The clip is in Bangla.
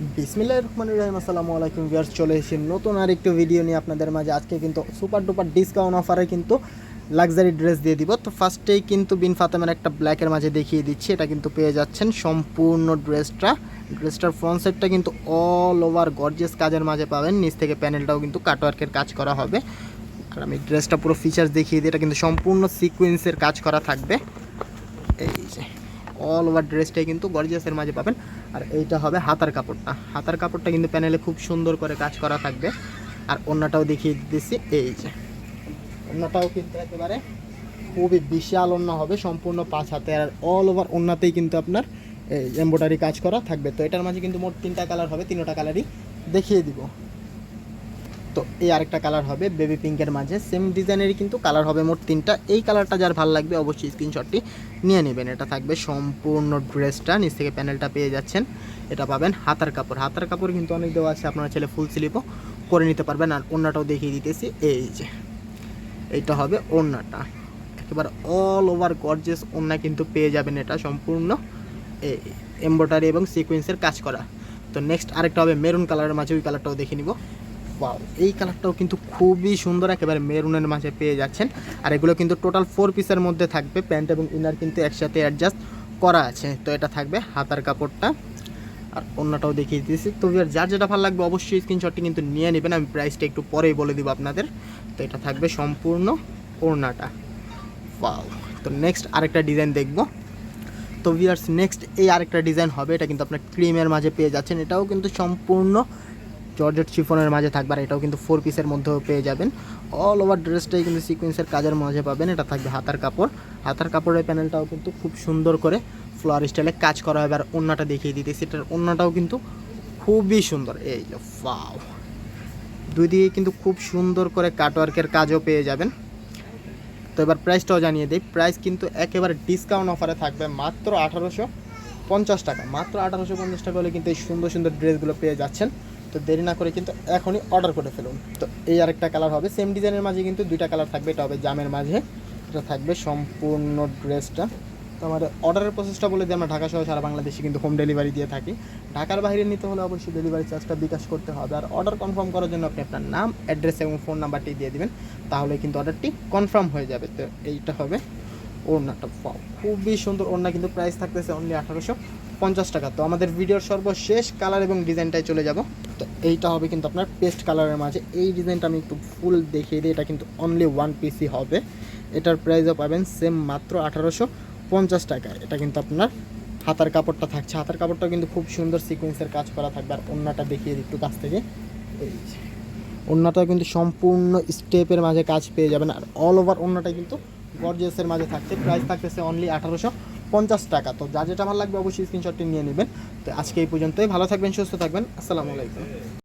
বিসমিল্লাহ রহমান রহিম, আসসালামু আলাইকুম ভিউয়ার্স, চলে এসেছি নতুন আর একটু ভিডিও নিয়ে আপনাদের মাঝে। আজকে কিন্তু সুপার ডুপার ডিসকাউন্ট অফারে কিন্তু লাক্সারি ড্রেস দিয়ে দিব। তো ফার্স্টেই কিন্তু বিন ফাতেমের একটা ব্ল্যাকের মাঝে দেখিয়ে দিচ্ছি, এটা কিন্তু পেয়ে যাচ্ছেন সম্পূর্ণ ড্রেসটা ড্রেসটার ফ্রন্ট সাইডটা কিন্তু অল ওভার গর্জিয়াস কাজের মাঝে পাবেন। নিচ থেকে প্যানেলটাও কিন্তু কাটওয়ার্কের কাজ করা হবে। আর আমি ড্রেসটা পুরো ফিচার্স দেখিয়ে দিই, এটা কিন্তু সম্পূর্ণ সিকোয়েন্সের কাজ করা থাকবে। এই যে অল ওভার ড্রেসটাই কিন্তু গর্জিয়াসের মাঝে পাবেন। আর এইটা হবে হাতার কাপড়টা। হাতার কাপড়টা কিন্তু প্যানেলে খুব সুন্দর করে কাজ করা থাকবে। আর অন্যটাও দেখিয়ে দিতেছি, এই যে। অন্যটাও কিন্তু একেবারে খুবই বিশাল অন্য হবে, সম্পূর্ণ পাঁচ হাতে। আর অল ওভার অন্যতেই কিন্তু আপনার, এই এম্ব্রয়ডারি কাজ করা থাকবে। তো এটার মাঝে কিন্তু মোট তিনটা কালার হবে, তিনটা কালারই দেখিয়ে দিব। তো এই আরেকটা কালার হবে বেবি পিঙ্কের মাঝে। সেম ডিজাইনেরই কিন্তু কালার হবে মোট তিনটা। এই কালারটা যার ভালো লাগবে অবশ্যই স্ক্রিনশটটি নিয়ে নেবেন। এটা থাকবে সম্পূর্ণ ড্রেসটা নিচ থেকে প্যানেলটা পেয়ে যাচ্ছেন। এটা পাবেন হাতার কাপড়। হাতার কাপড় কিন্তু অনেক দেওয়া আছে, আপনারা ছেলে ফুল স্লিপও করে নিতে পারবেন। আর ওড়নাটাও দেখিয়ে দিতেছি। এই যে, এইটা হবে ওড়নাটা। একেবারে অল ওভার গর্জেস ওড়না কিন্তু পেয়ে যাবেন এটা সম্পূর্ণ। এমব্রয়ডারি এবং সিকোয়েন্সের কাজ করা। তো নেক্সট আরেকটা হবে মেরুন কালারের মাঝে, ওই কালারটাও দেখে নিব। ওয়াও এই কালারটাও কিন্তু খুবই সুন্দর, একেবারে মেরুনের মাঝে পেয়ে যাচ্ছেন। আর এগুলো কিন্তু টোটাল ফোর পিসের মধ্যে থাকবে। প্যান্ট এবং ইনার কিন্তু একসাথে অ্যাডজাস্ট করা আছে। তো এটা থাকবে হাতার কাপড়টা। আর অন্যটাও দেখিয়ে দিয়েছি তো যার যেটা ভালো লাগবে অবশ্যই স্ক্রিনশটটি কিন্তু নিয়ে নেবেন। আমি প্রাইসটা একটু পরেই বলে দিব আপনাদের। তো এটা থাকবে সম্পূর্ণ ওড়নাটা। ওয়াও তো নেক্সট আরেকটা ডিজাইন দেখব। তো ভিয়ার্স নেক্সট এই আরেকটা ডিজাইন হবে। এটা কিন্তু আপনার ক্রিমের মাঝে পেয়ে যাচ্ছেন। এটাও কিন্তু সম্পূর্ণ জর্জেট শিফনের মাঝে থাকবে আর এটাও কিন্তু ফোর পিসের মধ্যেও পেয়ে যাবেন। অল ওভার ড্রেসটাই কিন্তু সিকোয়েন্সের কাজের মাঝে পাবেন। এটা থাকবে হাতার কাপড়। হাতার কাপড়ের প্যানেলটাও কিন্তু খুব সুন্দর করে ফ্লোয়ার স্টাইলে কাজ করা হবে। আর অন্যটা দেখিয়ে দিতেছি, এটার অন্যটাও কিন্তু খুবই সুন্দর। এই ফাও দুই দিকে কিন্তু খুব সুন্দর করে কাটওয়ার্কের কাজও পেয়ে যাবেন। তো এবার প্রাইসটাও জানিয়ে দিই। প্রাইস কিন্তু একেবারে ডিসকাউন্ট অফারে থাকবে মাত্র আঠারোশো পঞ্চাশ টাকা। মাত্র আঠারোশো পঞ্চাশ টাকা হলে কিন্তু এই সুন্দর সুন্দর ড্রেসগুলো পেয়ে যাচ্ছেন। তো দেরি না করে কিন্তু এখনই অর্ডার করে ফেলুন। তো এই আরেকটা কালার হবে সেম ডিজাইনের মাঝে কিন্তু দুইটা কালার থাকবে, এটা হবে জামের মাঝে, এটা থাকবে সম্পূর্ণ ড্রেসটা তো আমার অর্ডারের প্রসেসটা বলে দিই, আমরা ঢাকা সহ সারা বাংলাদেশে কিন্তু হোম ডেলিভারি দিয়ে থাকি। ঢাকার বাইরে নিতে হলে অবশ্যই ডেলিভারি চার্জটা বিকাশ করতে হবে। আর অর্ডার কনফার্ম করার জন্য আপনি আপনার নাম অ্যাড্রেস এবং ফোন নাম্বারটি দিয়ে দিবেন, তাহলে কিন্তু অর্ডারটি কনফার্ম হয়ে যাবে। তো এইটা হবে ওড়নাটা। খুবই সুন্দর ওড়না কিন্তু প্রাইস থাকতেছে অনলি আঠারোশো। পঞ্চাশ টাকা। তো আমাদের ভিডিওর সর্বশেষ কালার এবং ডিজাইনটাই চলে যাব। তো এইটা হবে কিন্তু আপনার পেস্ট কালারের মাঝে। এই ডিজাইনটা আমি একটু ফুল দেখিয়ে দিই। এটা কিন্তু অনলি ওয়ান পিসি হবে। এটার প্রাইসও পাবেন সেম মাত্র আঠারোশো পঞ্চাশ টাকা। এটা কিন্তু আপনার হাতার কাপড়টা থাকছে। হাতার কাপড়টাও কিন্তু খুব সুন্দর সিকোয়েন্সের কাজ করা থাকবে। আর অন্যটা দেখিয়ে দিই একটু কাছ থেকে। এই অন্যটা কিন্তু সম্পূর্ণ স্টেপের মাঝে কাজ পেয়ে যাবেন। আর অল ওভার অন্যটা কিন্তু গর্জিয়াসের মাঝে থাকছে। প্রাইস থাকতেছে অনলি আঠারোশো পঞ্চাশ টাকা। তো যা যেটা ভালো লাগবে অবশ্যই স্ক্রিনশটটি নিয়ে নেবেন। তো আজকে এই পর্যন্তই। ভালো থাকবেন, সুস্থ থাকবেন। আসসালামু আলাইকুম।